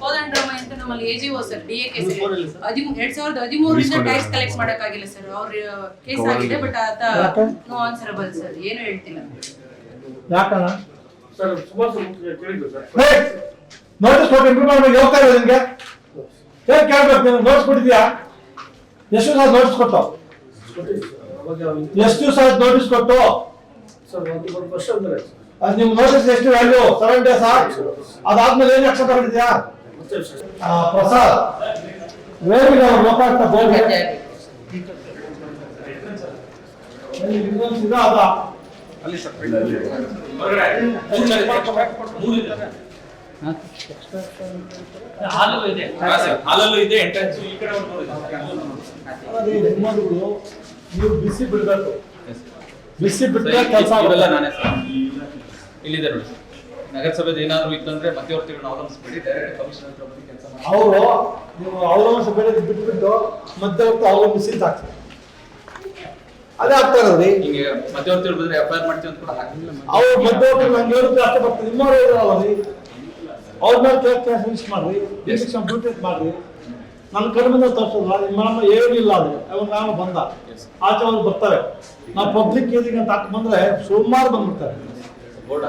ಕೋದಂಡರಾಮ ಅಂತ ನಮ್ಮಲ್ಲಿ A G O sir D A case ಹದಿಮೂರು ಎರಡ್ ಸಾವಿರದ ಹದಿಮೂರರಿಂದ ಟ್ಯಾಕ್ಸ್ ಕಲೆಕ್ಟ್ ಮಾಡಕ್ಕಾಗಿಲ್ಲ ಸರ್. ಅವ್ರ ಕೇಸ್ ಆಗಿದೆ ಬಟ್ ಆತ ನೋ ಆನ್ಸರಬಲ್ ಸರ್. ಏನು ಹೇಳ್ತಿಲ್ಲ. ಯಾಕಣ್ಣ? ಸರ್ ಸುಮಾರು ಸಲ ನೋಟಿಸ್ ಕೊಟ್ಟು ಇಂಪ್ರೂವ್ ಮಾಡ್ಬೇಕು ಹೋಗ್ತಾ ನಿಮ್ಗೆ? ಏನ್ ಕೇಳ್ಬೇಕು ನೀನು? ನೋಟಿಸ್ ಕೊಟ್ಟಿದ್ಯಾ ಎಷ್ಟು ದಿವಸ ನೋಟಿಸ್ ಕೊಟ್ಟು. ಎಷ್ಟು ದಿವಸ ನೋಟಿಸ್ ಕೊಟ್ಟು? ಸರ್ ಒಂದು ಒಂದು ವರ್ಷ ಅಂದ್ರೆ ಅದ್ ನಿಮ್ ನೋಟಿಸ್ ಎಷ್ಟು ವ್ಯಾಲ್ಯೂ ಸೆವೆನ್ ಡೇಸ್ ಅದಾದ್ಮೇಲೆ ಏನ್ ಆಕ್ಷನ್ ತಗೊಂಡಿದ್ಯಾ ಪ್ರಸಾದ್. ಅವ್ರು ಲೋಕಾಯುಕ್ತ ಬೋರ್ಡ್ ಇದೆ ಹಾಲಲ್ಲೂ ಇದೆ ಈ ಕಡೆ ನೀವು ಬಿಸಿ ಬಿಡಬೇಕು. ಬಿಸಿ ಬಿಟ್ಟರೆ ಕೆಲಸ ಆಗಲ್ಲ ನಾನೇ ಸರ್. ಇಲ್ಲಿದೆ ನೋಡಿ. ನಗರಸಭೆ ನಗರಸಭೆದು ಏನಾದ್ರು ಇತ್ತಂದ್ರೆ ಮಧ್ಯವರ್ತಿಗಳನ್ನ ಅವಲಂಬಿಸ್ಬಿಡಿ. ಡೈರೆಕ್ಟ್ ಕಮಿಷನರ್ ಹತ್ರ ಕೆಲಸ ಮಾಡಿ. ಅವರು ನೀವು ಅವಲಂಬಿಸ ಬಿಟ್ಟುಬಿಟ್ಟು ಬಿಟ್ಬಿಟ್ಟು ಮಧ್ಯವರ್ತಿ ಅವಲಂಬಿಸಿ ಹಾಕ್ತಾರೆ ಅದೇ ಆಗ್ತಾ ಇರೋದ್ರಿ ಹಿಂಗೆ ಮಧ್ಯವರ್ತಿಗಳು ಬಂದ್ರೆ ಎಫ್ ಐ ಆರ್ ಮಾಡ್ತೀವಿ ಅಂತ ಕೂಡ ಹಾಕಿಲ್ಲ ಅವ್ರು ಮಧ್ಯವರ್ತಿ ನಂಗೆ ರೂಪಾಯಿ ಅಷ್ಟೇ ಬರ್ತದೆ ನಿಮ್ಮವ್ರು ಇರಲ್ಲ ರೀ ಅವ್ರ ಮೇಲೆ ಕೇಸ್ ಕೇಸ್ ರಿಜಿಸ್ಟರ್ ಮಾಡ್ರಿ. ಎಷ್ಟು ಕಂಪ್ಲೀಟ್ ಮಾಡ್ರಿ. ನನ್ನ ಕಡಿಮೆ ತೋರಿಸೋಲ್ಲ ನಿಮ್ಮ ನಮ್ಮ ಏನಿಲ್ಲ ಅದು ಅವ್ರ ನಾಮ ಬಂದ. ಆಚೆ ಅವ್ರು ಬರ್ತಾರೆ. ನಾವು ಪಬ್ಲಿಕ್ ಏನಿಗೆ ಅಂತ ಹಾಕಿ ಬಂದ್ರೆ ಸುಮಾರು ಬಂದ್ಬಿಡ್ತಾರೆ. ಬೋರ್ಡ್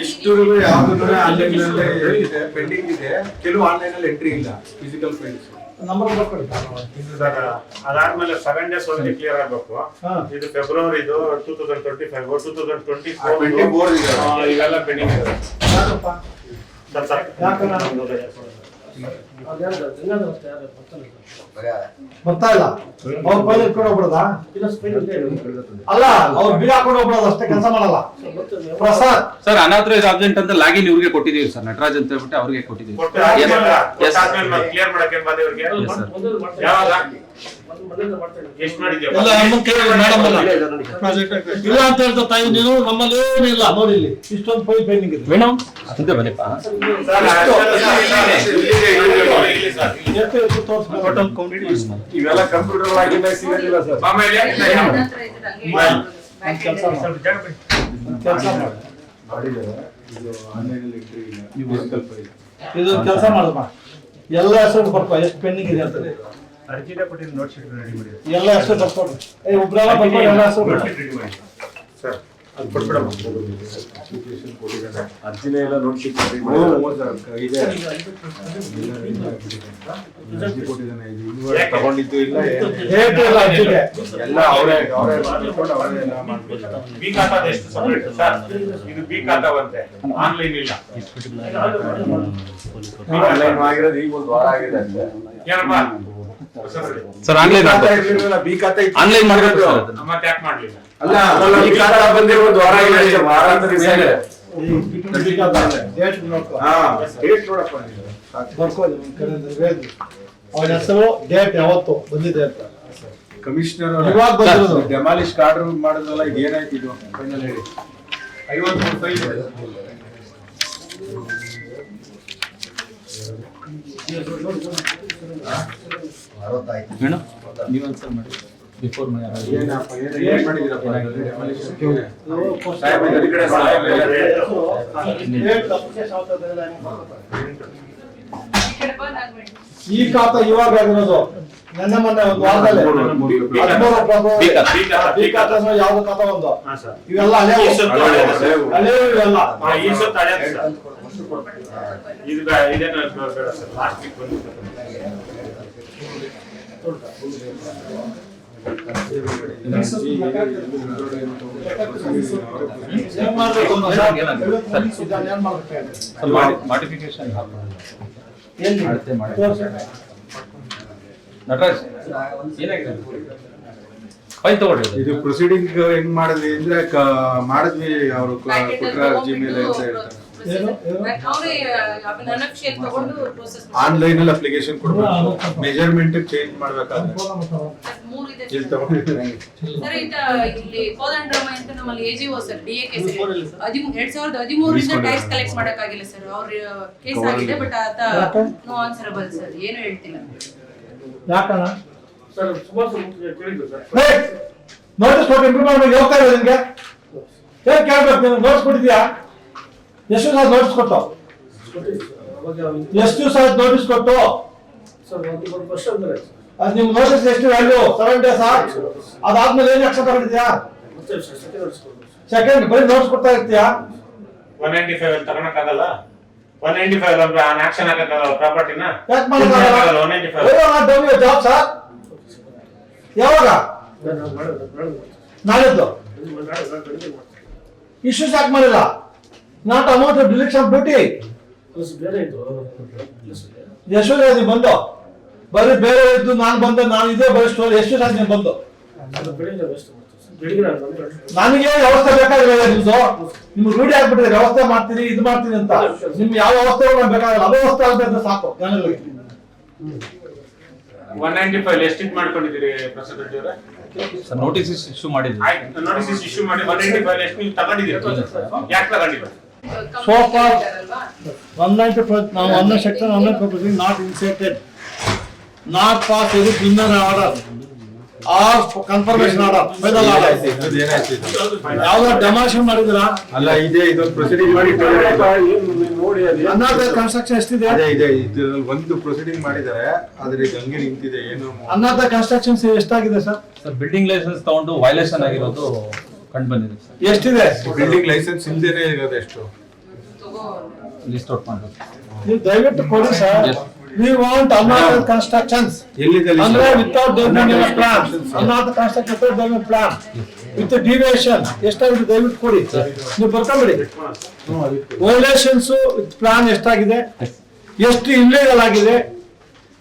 ಇಷ್ಟು ಯಾವ್ದು ಆನ್ಲೈನ್ ಇದೆ ಪೆಂಡಿಂಗ್ ಇದೆ. ಕೆಲವು ಆನ್ಲೈನ್ ಅಲ್ಲಿ ಎಂಟ್ರಿ ಇಲ್ಲ ಫಿಸಿಕಲ್ ಫೈಲ್ಸ್ ನಂಬರ್ ಬರ್ಕೊಳ್ಳಿ ಇದು ಸರ್ ಅದಾದ್ಮೇಲೆ ಸೆವೆನ್ ಡೇಸ್ ಒಳಗೆ ಕ್ಲಿಯರ್ ಆಗಬೇಕು. ಇದು ಫೆಬ್ರವರಿದು two thousand twenty five two thousand twenty four ಇವೆಲ್ಲ ಪೆಂಡಿಂಗ್ ಇದೆ. ಯಾಕಣ್ಣ? ಬರ್ತಾ ಇಲ್ಲ. ಅವ್ರ ಪೈಲ್ ಇಟ್ಕೊಂಡು ಹೋಗ್ಬಿಡದಾ? ಅಲ್ಲ ಅವ್ರು ಬೀಗ ಹಾಕೊಂಡು ಹೋಗ್ಬಿಡೋದು ಅಷ್ಟೇ ಕೆಲಸ ಮಾಡಲ್ಲ. ಪ್ರಸಾದ್. ಸರ್ ಅನಾಥರೈಸ್ ಅಬ್ಸೆಂಟ್ ಅಂತ ಲಾಗಿನ್ ಇವ್ರಿಗೆ ಕೊಟ್ಟಿದ್ದೀವಿ ಸರ್ ನಟರಾಜ್ ಅಂತ ಹೇಳ್ಬಿಟ್ಟು ಅವ್ರಿಗೆ ಕೊಟ್ಟಿದ್ದೀವಿ. ಮೇಡಮ್ ಅಲ್ಲ ಇಲ್ಲ ಅಂತ ಹೇಳ್ತಾ ತಾಯಿ ನೀನು ನಮ್ಮಲ್ಲಿ ಏನಿಲ್ಲ ನೋಡಿ ಇಲ್ಲಿ ಇಷ್ಟೊಂದು ಫೈಲ್ ಪೆಂಡಿಂಗ್ ಇದೆ. ಮೇಡಮ್ ಬನ್ನಿಪ್ಪ. ಇವೆಲ್ಲ ಕಂಪ್ಯೂಟರ್ ಆಗಿಲ್ಲ ಸಿಗೋದಿಲ್ಲ ಸರ್. ಆಮೇಲೆ ಕೆಲಸ ಕೆಲಸ ಮಾಡಿ. ಇದು ಆನ್ಲೈನ್ ಅಲ್ಲಿ ಎಂಟ್ರಿ ಇಲ್ಲ. ಫಿಸಿಕಲ್ ಫೈಲ್ ಇದು ಕೆಲಸ ಮಾಡಮ್ಮ ಎಲ್ಲ ಹೆಸರು ಬರ್ಪ ಎಷ್ಟು ಪೆಂಡಿಂಗ್ ಇದೆ ಅಂತ. ಅರ್ಜಿನೇ ಕೊಟ್ಟಿದ್ದು ನೋಟ್ ಶೀಟ್ ರೆಡಿ ಮಾಡಿ. ಎಲ್ಲ ಹೆಸರು ಬರ್ಕೊಡ್ರಿ ಏ ಒಬ್ರೆಲ್ಲ ಬರ್ಕೊಂಡು ಎಲ್ಲ ಹೆಸರು ನೋಟ್ ಬರ್ಕೊಳ್ಳಿ. ಶೀಟ್ ರೆಡಿ ಮಾಡಿ. ಸರ್ ಅದು ಕೊಟ್ಬಿಡಮ್ಮ. ಅಪ್ಲಿಕೇಶನ್ ಕೊಟ್ಟಿದ್ದಾರೆ ಅರ್ಜಿನೇ ಎಲ್ಲ ನೋಡ್ಲಿಕ್ಕೆ ಇದೆ. ಅರ್ಜಿ ಕೊಟ್ಟಿದ್ದಾನೆ ಇದು ಇನ್ನೂವರೆ ತಗೊಂಡಿದ್ದು ಇಲ್ಲ ಏನಿಲ್ಲ. ಎಲ್ಲ ಅರ್ಜಿಗೆ ಎಲ್ಲ ಅವರೇ ಅವರೇ ಮಾಡ್ಕೊಂಡು ಅವರೇ ಎಲ್ಲ ಮಾಡ್ಕೊಳ್ತಾರೆ ಬಿ ಖಾತಾ ಎಷ್ಟು ಸಪರೇಟ್ ಸರ್ ಇದು ಬಿ ಆನ್ಲೈನ್ ಇಲ್ಲ. ಆನ್ಲೈನ್ ಆಗಿರೋದು ಈಗ ಒಂದು ವಾರ ಆಗಿದೆ ಅಷ್ಟೇ. ಏನಪ್ಪ? Sir online B khata online ಮಾಡ್ಬೇಕು ಸರ್ ಅದನ್ನ. ಮತ್ತೆ ಯಾಕೆ ಮಾಡ್ಲಿಲ್ಲ. ಅಲ್ಲ ಈ ಖಾತಾ ಬಂದೇ ಒಂದು ವಾರ ಆಗಿದೆ ಅಷ್ಟೇ, ವಾರ ಇದೆ. ಡೇಟ್ ನೋಡ್ಕೊ. ಹಾ, ಡೇಟ್ ನೋಡಪ್ಪ ವೇದ್. ಅವನ ಹೆಸರು ಡೇಟ್ ಯಾವತ್ತು ಬಂದಿದೆ ಅಂತ. ಕಮಿಷನರ್ ಇವಾಗ ಬಂದಿರೋದು. ಡೆಮಾಲಿಶ್ ಕಾರ್ಡ್ ಮಾಡಿದ್ರಲ್ಲ ಈಗ ಏನಾಯ್ತು ಇದು? ಫೈನಲ್ ಹೇಳಿ. ಐವತ್ತು ರೂಪಾಯಿ ಇದೆ. ಮೇಡಮ್ ಮಾಡಿ ಬಿಫೋರ್ ಮೈ ಈ ಕಾತ? ಈ ಈ ಖಾತಾ ಇವಾಗ ಆಗಿರೋದು ನನ್ನ ಮೊನ್ನೆ ಒಂದು ವಾರದಲ್ಲಿ ಖಾತಾ. ಖಾತಾ. ಬಿ ಯಾವ್ದು ಖಾತಾ ಒಂದು ಇವೆಲ್ಲ ಈ ಇವೆಲ್ಲ ಈ. ಇದು ಇದೇನು ಬೇಡ ಸರ್ ಲಾಸ್ಟ್ ವೀಕ್ ಬಂದಿತ್ತು ಏನ್ ಮಾಡ್ಬೇಕು ಅಂತ ಏನಾಗಿದೆ? ಏನಾಗಿದೆ? ಇದನ್ನ ಏನ್ ಮಾಡ್ಬೇಕು ಹೇಳಿ? ಮಾಡಿಫಿಕೇಶನ್ ನಟರಾಜ್ ಏನಾಗಿದೆ ಇದು ಪ್ರೊಸೀಡಿಂಗ್ ಹೆಂಗ್ ಮಾಡಿದ್ವಿ ಅಂದ್ರೆ ಮಾಡಿದ್ವಿ ಅವರು ಕೊಟ್ಟ ಅರ್ಜಿ ಮೇಲೆ ಅಂತ ಹೇಳ್ತಾರೆ. ಆನ್ಲೈನ್ ಅಲ್ಲಿ ಅಪ್ಲಿಕೇಶನ್ ಕೊಡ್ಬೇಕು. ಮೆಜರ್ಮೆಂಟ್ ಚೇಂಜ್ ಮಾಡ್ಬೇಕಾದ್ರೆ. ಮೂರು ಇದೆ ಇಲ್ಲಿ ತಗೊಂಡಿದ್ದೀನಿ ಸರ್ ಈಗ ಇಲ್ಲಿ ಅಂತ ನಮ್ಮಲ್ಲಿ A G O sir D A case ಹದಿಮೂರು ಎರಡ್ ಸಾವಿರದ ಹದಿಮೂರರಿಂದ ಟ್ಯಾಕ್ಸ್ ಕಲೆಕ್ಟ್ ಮಾಡಕ್ಕಾಗಿಲ್ಲ ಸರ್. ಅವ್ರ ಕೇಸ್ ಆಗಿದೆ ಬಟ್ ಆತ? No answerable sir. ಏನು ಹೇಳ್ತಿಲ್ಲ. ಯಾಕಣ್ಣ? ಸರ್ ಸುಮಾರು ಸಲ ಕೇಳಿದ್ದು ಸರ್. ನೋಟಿಸ್ ಕೊಟ್ಟು ಇಂಪ್ರೂವ್ ಮಾಡ್ಬೇಕು. ಹೋಗ್ತಾ ಇದೆ ನಿಮ್ಗೆ ಏನ್ ಕೇಳ್ಬೇಕು? ನೀನು ನೋಟಿಸ್ ಕೊಟ್ಟಿದ್ಯಾ ಎಷ್ಟು ದಿವಸ ನೋಟಿಸ್ ಕೊಟ್ಟು? ಎಷ್ಟು ದಿವಸ ನೋಟಿಸ್ ಕೊಟ್ಟು? ಅದು ನಿಮ್ ನೋಟಿಸ್ ಎಷ್ಟು ವ್ಯಾಲ್ಯೂ ಸೆವೆನ್ ಡೇಸ್ ಅದಾದ್ಮೇಲೆ ಏನ್ ಆಕ್ಷನ್ ತಗೊಂಡಿದ್ಯಾ ಸೆಕೆಂಡ್ ಬರೀ ನೋಟ್ಸ್ ಕೊಡ್ತಾ ಇರ್ತೀಯಾ? ಒನ್ ನೈಂಟಿ ಫೈವ್ ಅಲ್ಲಿ ತಗೊಳಕ್ಕಾಗಲ್ಲ ಒನ್ ನೈಂಟಿ ಫೈವ್ ಆಕ್ಷನ್ ಹಾಕಕ್ಕಾಗಲ್ಲ ಪ್ರಾಪರ್ಟಿನ ಯಾಕೆ ಮಾಡಲ್ಲ one ninety five job sir ಯಾವಾಗ? ನಾಳಿದ್ದು. ಇಶ್ಯೂಸ್ ಯಾಕೆ ಮಾಡಿಲ್ಲ? ನಾಟ್ ಅಮೌಂಟ್ ಡಿಲೆಕ್ಷನ್ ಡ್ಯೂಟಿ ಇದು ಪ್ಲಸ್ ಎಷ್ಟು ನೀವು ಬಂದು ಬರೀ ಬೇರೆ ಇದ್ದು ನಾನು ಬಂದೆ ನಾನು ಇದೇ ಬರೀ ಸ್ಟೋರ್ ಎಷ್ಟು ಸಾಧ್ಯ ನೀನು ಬಂದು ವ್ಯವಸ್ಥೆ ನಾನು ನನಗೆ ವ್ಯವಸ್ಥೆ ಬೇಕಾಗಿಲ್ಲ ನಿಮ್ದು. ನಿಮ್ಗೆ ರೂಢಿ ಆಗ್ಬಿಟ್ಟಿದೆ ವ್ಯವಸ್ಥೆ ಮಾಡ್ತೀನಿ ಇದು ಮಾಡ್ತೀನಿ ಅಂತ. ನಿಮ್ಗೆ ಯಾವ ವ್ಯವಸ್ಥೆ ಬೇಕಾಗಿಲ್ಲ ಅವ್ಯವಸ್ಥೆ ಅಂತ ಸಾಕು ಜನಗಳಿಗೆ. ಒನ್ ನೈಂಟಿ ಫೈವ್ ಎಷ್ಟು ಇದು ಮಾಡ್ಕೊಂಡಿದ್ದೀರಿ ಪ್ರಸಾದ್ ರೆಡ್ಡಿ ಅವರೇ? ಸರ್ ನೋಟಿಸ್ ಇಶ್ಯೂ ಮಾಡಿದ್ವಿ. ಆಯ್ತು ನೋಟಿಸ್ ಇಶ್ಯೂ ಮಾಡಿ ಒನ್ ನೈಂಟಿ ಫೈವ್ ಎಷ್ಟು ನೀವು ತಗೊಂಡಿದ್ದೀರಿ? ಯಾಕೆ ತಗೊಂಡಿಲ್ಲ? So far- ಒನ್ ನೈಂಟಿ ನಾವು one section one ninety not inserted not pass ಇದು or confirmation order final order ಏನಾಯ್ತು ಇದು? ಯಾವ್ದೋ ಡೆಮಾಲಿಷನ್ ಮಾಡಿದಿರಾ ಅಲ್ಲ ಇದೆ ಇದೊಂದು ಪ್ರೊಸೀಡಿಂಗ್ ಮಾಡಿ ನೋಡಿ ಅದು ಅನ್ನಾದ ಕನ್ಸ್ಟ್ರಕ್ಷನ್ ಎಷ್ಟಿದೆ? ಅದೇ ಇದೆ ಇದು ಒಂದು ಪ್ರೊಸೀಡಿಂಗ್ ಮಾಡಿದ್ದಾರೆ ಆದ್ರೆ ಇದು ಹಂಗೆ ನಿಂತಿದೆ ಏನು ಅನ್ನಾಥ ಕನ್ಸ್ಟ್ರಕ್ಷನ್ಸ್ ಎಷ್ಟಾಗಿದೆ ಸರ್ ಸರ್ ಬಿಲ್ಡಿಂಗ್ ಲೈಸೆನ್ಸ್ ತಗೊಂಡು ವೈಲೇಷನ್ ಆಗಿರೋದು ಕಂಡು ಬಂದಿದೆ ಸರ್. ಎಷ್ಟಿದೆ? ಬಿಲ್ಡಿಂಗ್ ಲೈಸೆನ್ಸ್ ಇಲ್ದೇನೆ ಇರೋದು ಎಷ್ಟು? ತಗೋ ಲಿಸ್ಟ್ ಔಟ್ ಮಾಡಬೇಕು. ನೀವು ದಯವಿಟ್ಟು ಕೊಡಿ ಸರ್. ವಿ ವಾಂಟ್ ಅನ್ನಾದ ಕನ್ಸ್ಟ್ರಕ್ಷನ್ಸ್ ಎಲ್ಲಿದೆ list? ಅಂದ್ರೆ without development plan ಅನ್ನಾದ construction without development plan with deviation ಎಷ್ಟಾಗಿದೆ ದಯವಿಟ್ಟು ಕೊಡಿ. ನೀವು ಬರ್ಕೊಂಬಿಡಿ. ವೈಲೇಷನ್ಸ್ ವಿತ್ ಪ್ಲಾನ್ ಎಷ್ಟಾಗಿದೆ? ಎಷ್ಟು ಇಲ್ಲಿಗಲ್ ಆಗಿದೆ?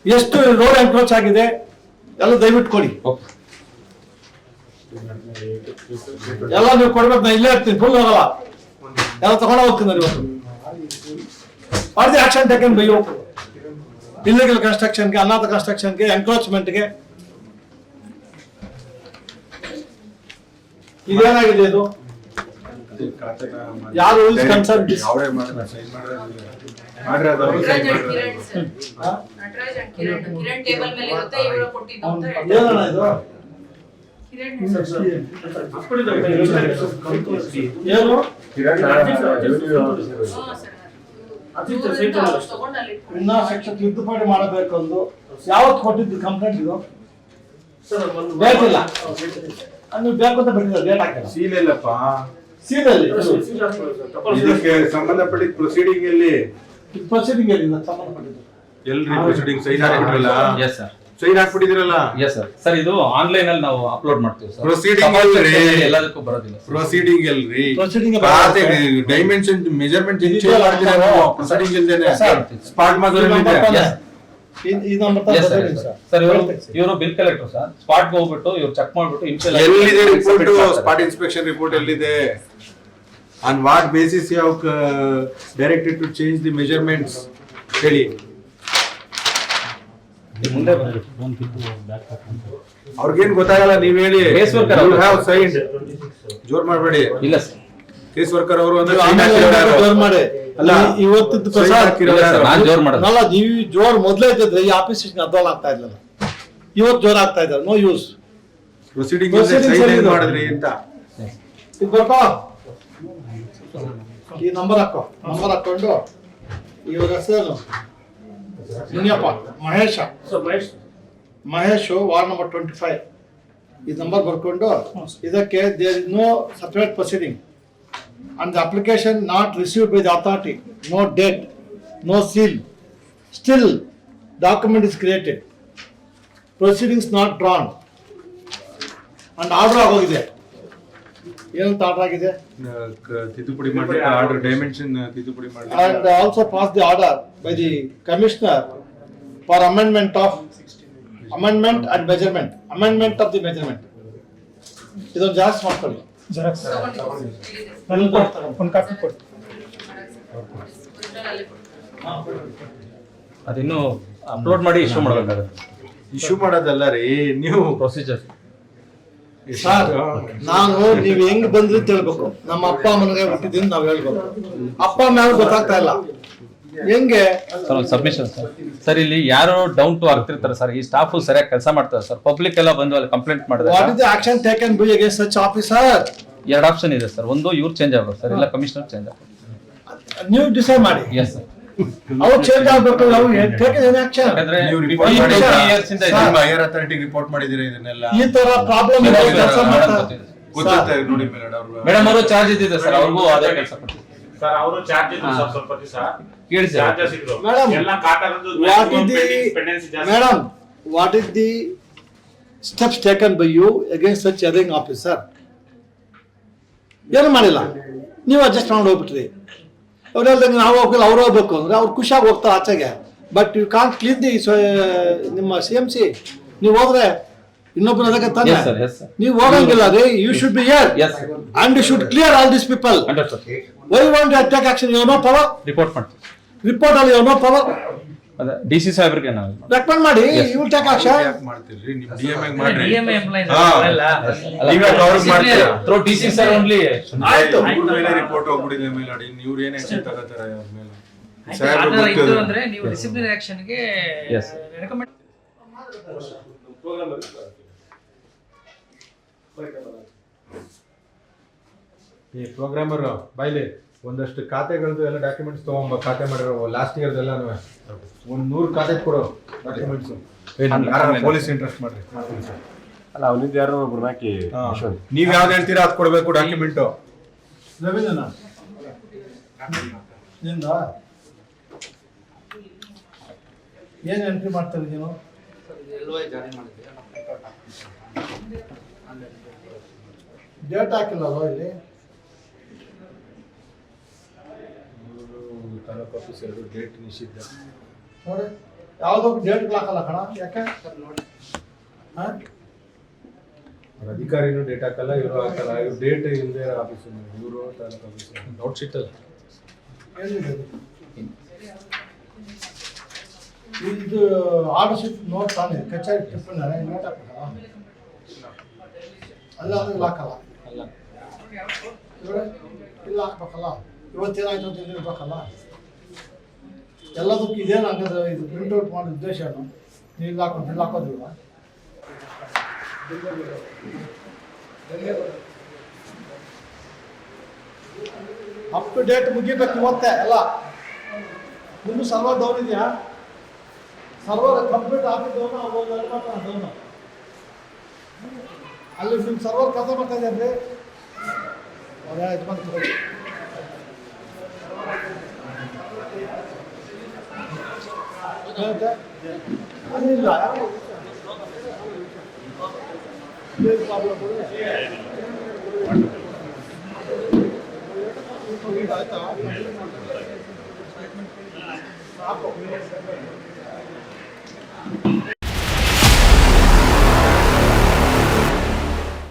ಎಷ್ಟು ರೋಡ್ ಅಪ್ರೋಚ್ ಆಗಿದೆ? ಎಲ್ಲ ದಯವಿಟ್ಟು ಕೊಡಿ. ಓಕೆ ಎಲ್ಲ ನೀವು ಕೊಡ್ಬೇಕು ನಾ ಇಲ್ಲೇ ಇರ್ತೀನಿ ಫುಲ್ ಹೋಗಲ್ಲ. ಎಲ್ಲ ತಗೊಂಡ ಹೋಗ್ತೀನಿ ಇವತ್ತು. Are the action taken by you illegal ಕನ್ಸ್ಟ್ರಕ್ಷನ್ಗೆ ಅನಾಥ ಕನ್ಸ್ಟ್ರಕ್ಷನ್ಗೆ ಎನ್ಕ್ರೋಚ್ಮೆಂಟ್ಗೆ ಇದೇನಾಗಿದೆ ಇದು? ಯಾರು ರೂಲ್ಸ್ ಹೇಳ್ತಾರೆ ಏನಣ್ಣ ಇದು? ತಿದ್ದುಪಡಿ ಮಾಡಬೇಕು ಅಂದು ಯಾವತ್ತು ಕೊಟ್ಟಿದ್ದು ಕಂಪ್ಲೇಂಟ್ ಇದು ಅದು ನೀವು ಬೇಕು ಅಂತ ಬಿಟ್ಟಿದ್ದಾರೆ ಡೇಟ್ ಇದಕ್ಕೆ ಸಂಬಂಧಪಟ್ಟಿದ ಪ್ರೊಸೀಡಿಂಗ್ ಎಲ್ಲಿ ಪ್ರೊಸೀಡಿಂಗ್ ಏನಿಲ್ಲ ಸಂಬಂಧಪಟ್ಟಿದ್ದು ಎಲ್ರಿ ಪ್ರೊಸೀಡಿಂಗ್ ಸೈನ್ ಆಗಿರಲಿಲ್ಲ ಎಸ್ ಸೈನ್ ಹಾಕ್ಬಿಟ್ಟಿದಿರಲ್ಲ ಎಸ್ ಸರ್ ಸರ್ ಇದು ಆನ್ಲೈನ್ ಅಲ್ಲಿ ನಾವು ಅಪ್ಲೋಡ್ ಮಾಡ್ತೀವಿ ಸರ್ ಪ್ರೊಸೀಡಿಂಗ್ ಅಲ್ರಿ. ಎಲ್ಲದಕ್ಕೂ ಬರೋದಿಲ್ಲ. ಪ್ರೊಸೀಡಿಂಗ್ ಎಲ್ರಿ Proceeding ಡೈಮೆನ್ಷನ್ ಮೆಜರ್ಮೆಂಟ್ ಚೇಂಜ್ ಮಾಡ್ತೀರಾ ಪ್ರೊಸೀಡಿಂಗ್ ಇಲ್ದೇನೆ. ಸ್ಪಾಟ್ ಮಾತ್ರ. ಸರ್ ಇವರು ಇವರು ಬಿಲ್ ಕಲೆಕ್ಟರ್ ಸರ್ ಸ್ಪಾಟ್ ಹೋಗ್ಬಿಟ್ಟು ಇವ್ರು ಚೆಕ್ ಮಾಡ್ಬಿಟ್ಟು ಇನ್ಶಿಯಲ್ ಎಲ್ಲಿದೆ ರಿಪೋರ್ಟ್ ಸ್ಪಾಟ್ ಇನ್ಸ್ಪೆಕ್ಷನ್ ರಿಪೋರ್ಟ್ ಎಲ್ಲಿದೆ? ಆನ್ ವಾಟ್ ಬೇಸಿಸ್ ಯಾವ directed to change the measurements ಹೇಳಿ. ಮುಂದೆ ಅವ್ರಿಗೇನ್ ಗೊತ್ತಾಗಲ್ಲ ನೀವ್ ಹೇಳಿ. ಸೈನ್ ಅವ್ರು. ಹ್ಯಾವ್ ಸೈನ್ಡ್ ಜೋರ್ ಮಾಡಬೇಡಿ. ಇಲ್ಲ ಸರ್ ಕೇಸ್ ವರ್ಕರ್ ಅವರು ಅಂದ್ರೆ ಆಮೇಲೆ ಜೋರ್ ಮಾಡಿ. ಅಲ್ಲ. ಇವತ್ತಿದ್ದು? ಜೋರ್ ಮಾಡೋದು. ಅಲ್ಲ ನೀವು ಜೋರ್ ಮೊದ್ಲೇ ಇದ್ದಿದ್ರೆ ಈ ಆಫೀಸ್ ಅದ್ವಾಲ್ ಆಗ್ತಾ ಇದ್ಲಲ್ಲ. ಇವತ್ತು ಜೋರ್ ಆಗ್ತಾ ಇದ್ದಾರೆ. ನೋ ಯೂಸ್ ಪ್ರೊಸೀಡಿಂಗ್ ಮಾಡಿದ್ರಿ ಅಂತ. ಇದು ಬರ್ಕೋ. ಈ ನಂಬರ್ ಹಾಕೋ. ನಂಬರ್ ಹಾಕೊಂಡು. ಇವಾಗ ಹೆಸರು Muniyappa Mahesha. Mahesh. Ward number twenty five ಈ ನಂಬರ್ ಬರ್ಕೊಂಡು ಇದಕ್ಕೆ there is no separate proceeding and the application not received by the authority no date no seal still document is created proceedings not drawn and order ಆಗೋಗಿದೆ. ಏನಂತ order ಆಗಿದೆ? ತಿದ್ದುಪಡಿ ಮಾಡಿ order dimension ತಿದ್ದುಪಡಿ ಮಾಡಿ and also pass the order by the commissioner for amendment of amendment and measurement amendment of the measurement ಇದೊಂದು ಜಾಸ್ತಿ ಮಾಡ್ಕೊಳ್ಳಿ. ಜೆರಾಕ್ಸ್. ಒಂದು ಕಾಪಿ ಅಲ್ಲಿ ಕೊಡ್ತೀನಿ. ಅದಿನ್ನು ಅಪ್ಲೋಡ್ ಮಾಡಿ ಇಶ್ಯೂ ಮಾಡಬೇಕಾಗುತ್ತೆ. ಇಶ್ಯೂ ಮಾಡೋದಲ್ಲ ರೀ ನೀವು ಪ್ರೊಸೀಜರ್ ಸರ್ ನಾನು ನೀವು ಹೆಂಗ್ ಬಂದ್ರಿ ತಿಳ್ಬೇಕು. ನಮ್ಮ ಅಪ್ಪ ಅಮ್ಮನಿಗೆ ಹುಟ್ಟಿದ್ದೀನಿ ನಾವ್ ಹೇಳ್ಬೇಕು ಅಪ್ಪ ಅಮ್ಮ ಯಾರು ಗೊತ್ತಾಗ್ತಾ ಇಲ್ಲ. ಹೆಂಗೆ? ಸರ್ ಒಂದು ಸಬ್ಮಿಷನ್ ಸರ್ ಸರ್ ಇಲ್ಲಿ ಯಾರು ಡೌನ್ ಟು ಆಗ್ತಿರ್ತಾರೆ ಸರ್ ಈ ಸ್ಟಾಫ್ ಸರಿಯಾಗಿ ಕೆಲಸ ಮಾಡ್ತಾರೆ ಸರ್ ಪಬ್ಲಿಕ್ ಎಲ್ಲ ಬಂದು ಅಲ್ಲಿ ಕಂಪ್ಲೇಂಟ್ ವಾಟ್ ಮಾಡಿದಾಗ is the action taken by against such officer ಎರಡು ಆಪ್ಷನ್ ಇದೆ ಸರ್ ಒಂದು ಇವ್ರು ಚೇಂಜ್ ಆಗ್ಬೋದು ಸರ್ ಇಲ್ಲ ಕಮಿಷನರ್ ಚೇಂಜ್ ಆಗ್ಬೋದು ನೀವು ಡಿಸೈಡ್ ಮಾಡಿ. ಎಸ್ ಸರ್ ಅವ್ರು ಚೇಂಜ್ ಆಗ್ಬೇಕು ನಾವು ಟೇಕನ್ ಏನ್ ಆಕ್ಷನ್ ಯಾಕಂದ್ರೆ ನೀವು 15, report 20 ಮಾಡಿದ್ದೀರಾ? ಇಂದ ಇದೆ. ಹೈಯರ್ ಅಥಾರಿಟಿ ರಿಪೋರ್ಟ್ ಮಾಡಿದಿರ ಇದನ್ನೆಲ್ಲ? ಈ ತರ ಪ್ರಾಬ್ಲಮ್ ಇದೆ, ಕೆಲಸ ಮಾಡ್ತಾರೆ ನೋಡಿ ಮೇಡಮ್ ಅವ್ರು. ಮೇಡಮ್ ಅವರು ಚಾರ್ಜ್ ಇದ್ದಿದೆ ಸರ್. ಅವ್ರಿಗೂ ಅದೇ ಕೆಲಸ ಕೊಡ್ತೀವಿ ಸರ್ ಅವರು ಚಾರ್ಜ್ ಇದ್ರು ಸರ್ ಸ್ವಲ್ಪ ದಿವಸ. ಕೇಳಿ ಸರ್ ಚಾರ್ಜಸ್ ಇದ್ರು. Madam, ಎಲ್ಲ ಕಾಟದ್ದು ವಾಟ್ ಇಸ್ ದಿ ಜಾಸ್ತಿ madam what is the steps taken by you against such erring officer ಏನು ಮಾಡಿಲ್ಲ. ನೀವು ಅಡ್ಜಸ್ಟ್ ಮಾಡಿ ಹೋಗ್ಬಿಟ್ರಿ. ಅವ್ರು ಹೇಳ್ದಂಗೆ ನಾವು ಹೋಗ್ಲಿಲ್ಲ ಅವ್ರು ಹೋಗ್ಬೇಕು ಅಂದ್ರೆ ಅವ್ರು ಖುಷಿಯಾಗಿ ಹೋಗ್ತಾರೆ ಆಚೆಗೆ. But you can't clean the ನಿಮ್ಮ ಸಿ ಎಂ ಸಿ ನೀವು ಹೋದ್ರೆ ಇನ್ನೊಬ್ಬನ ಅದಕ್ಕೆ ತಾನೆ. ನೀವು ಹೋಗಂಗಿಲ್ಲ ರೀ you should be here and you should clear all this people why want attack action you know power report ಮಾಡ್ತೀವಿ. ರಿಪೋರ್ಟ್ ಅಲ್ಲಿ ಯು ನೋ ಪವರ್ ಅದೇ ಡಿ ಸಿ ಸಾಹೇಬ್ರಿಗೆ ನಾವು ರೆಕಮೆಂಡ್ ಮಾಡಿ ಯು ಟೇಕ್ ಆಕ್ಷನ್ ಯಾಕೆ ಮಾಡ್ತೀರಿ? ನಿಮ್ಮ ಡಿ ಎಂ ಮಾಡ್ರಿ. DMA employees ಹಾ. ಅಲ್ಲ. ಈಗ ಅವ್ರಿಗೆ ಮಾಡ್ತೀರಾ? Through D C sir only ಆಯ್ತು. ಮೇಲೆ ರಿಪೋರ್ಟ್ ಹೋಗ್ಬಿಟ್ಟಿದೆ ಮೇಲೆ ಅಡಿ ಇವ್ರು ಏನ್ ಆಕ್ಷನ್ ತಗೋತಾರೆ ಅವ್ರ ಮೇಲೆ? ಸಾಹೇಬ್ರು ಇತ್ತು ಗೊತ್ತಿದೆ. ಅಂದ್ರೆ ನೀವು ಡಿಸಿಪ್ಲಿನರಿ ಆಕ್ಷನ್ಗೆ ರೆಕಮೆಂಡ್ ಪ್ರೋಗ್ರಾಮರ್ ಬಾಯ್ಲಿ. ಒಂದಷ್ಟು ಖಾತೆಗಳದ್ದು ಎಲ್ಲ ಡಾಕ್ಯುಮೆಂಟ್ಸ್ ತಗೊಂಬ ಖಾತೆ ಮಾಡಿರೋ ಲಾಸ್ಟ್ ಇಯರ್ ಒಂದು ಒಂದ್ ನೂರು ಖಾತೆ ಕೊಡು ಡಾಕ್ಯುಮೆಂಟ್ಸ್ ಪೊಲೀಸ್ ಇಂಟ್ರೆಸ್ಟ್ ಮಾಡ್ರಿ. ಅಲ್ಲ ಅವನಿಂದ ಯಾರು ಒಬ್ರು ಹಾಕಿ ನೀವು ಯಾವ್ದು ಹೇಳ್ತೀರಾ ಅದ್ ಕೊಡ್ಬೇಕು ಡಾಕ್ಯುಮೆಂಟ್ ರವೀಂದ್ರನ? ನಿಂದ? ಏನು ಎಂಟ್ರಿ ಮಾಡ್ತಾರೆ ನೀನು ಡೇಟ್ ಹಾಕಿಲ್ಲ ಇಲ್ಲಿ? ತಾಲೂಕು ಆಫೀಸ್ ಎರಡು ಡೇಟ್ ನಿಷಿದ್ಧ ನೋಡಿ ಯಾವುದೋ ಡೇಟ್ ಹಾಕಲ್ಲ ಕಣ ಯಾಕೆ? ನೋಡಿ ಹಾಂ ಅಧಿಕಾರಿನೂ ಡೇಟ್ ಹಾಕಲ್ಲ ಇವರು ಹಾಕಲ್ಲ. ಇವ್ರು ಡೇಟ್ ಇಲ್ಲದೆ ಆಫೀಸ್ ಇವರು ತಾಲೂಕು ಆಫೀಸ್ ನೋಟ್ ಶೀಟ್ ಅಲ್ಲಿ? ಇದು ಆರ್ಡರ್ ಶೀಟ್ ನೋಟ್ ತಾನೆ ಕಚೇರಿ ಟ್ರಿಪ್ ನೋಟ್ ಹಾಕಲ್ಲ ಅಲ್ಲ ಅದು ಇಲ್ಲಿ ಹಾಕಲ್ಲ ಅಲ್ಲ. ಇಲ್ಲ ಹಾಕ್ಬೇಕಲ್ಲ. ಇವತ್ತೇನಾಯ್ತು ಅಂತ ಇಲ್ಲಿ ಇರ್ಬೇಕಲ್ಲ ಎಲ್ಲದಕ್ಕೂ ಇದೇನು ಹಂಗಂದ್ರೆ ಇದು ಪ್ರಿಂಟೌಟ್ ಮಾಡೋ ಉದ್ದೇಶ ಏನು? ನೀವು ಹಾಕೋ ಹಾಕೊಂಡು ಇಲ್ಲಿ ಹಾಕೋದಿಲ್ವ ಅಪ್ ಟು ಡೇಟ್ ಮುಗಿಬೇಕು ಇವತ್ತೇ ಎಲ್ಲ ನಿಮ್ಮ ಸರ್ವರ್ ಡೌನ್ ಇದೆಯಾ? ಸರ್ವರ್ ಕಂಪ್ಲೀಟ್ ಆಗಿದ್ದವನು ಅವ್ರು ಮಾತ್ರ ಡೌನು ಅಲ್ಲಿ ನಿಮ್ಮ ಸರ್ವರ್ ಕಥೆ ಬರ್ತಾ ಇದೆಯಲ್ರಿ ಅದೇ ಇದು ಬಂತು. ನೋಡಿ.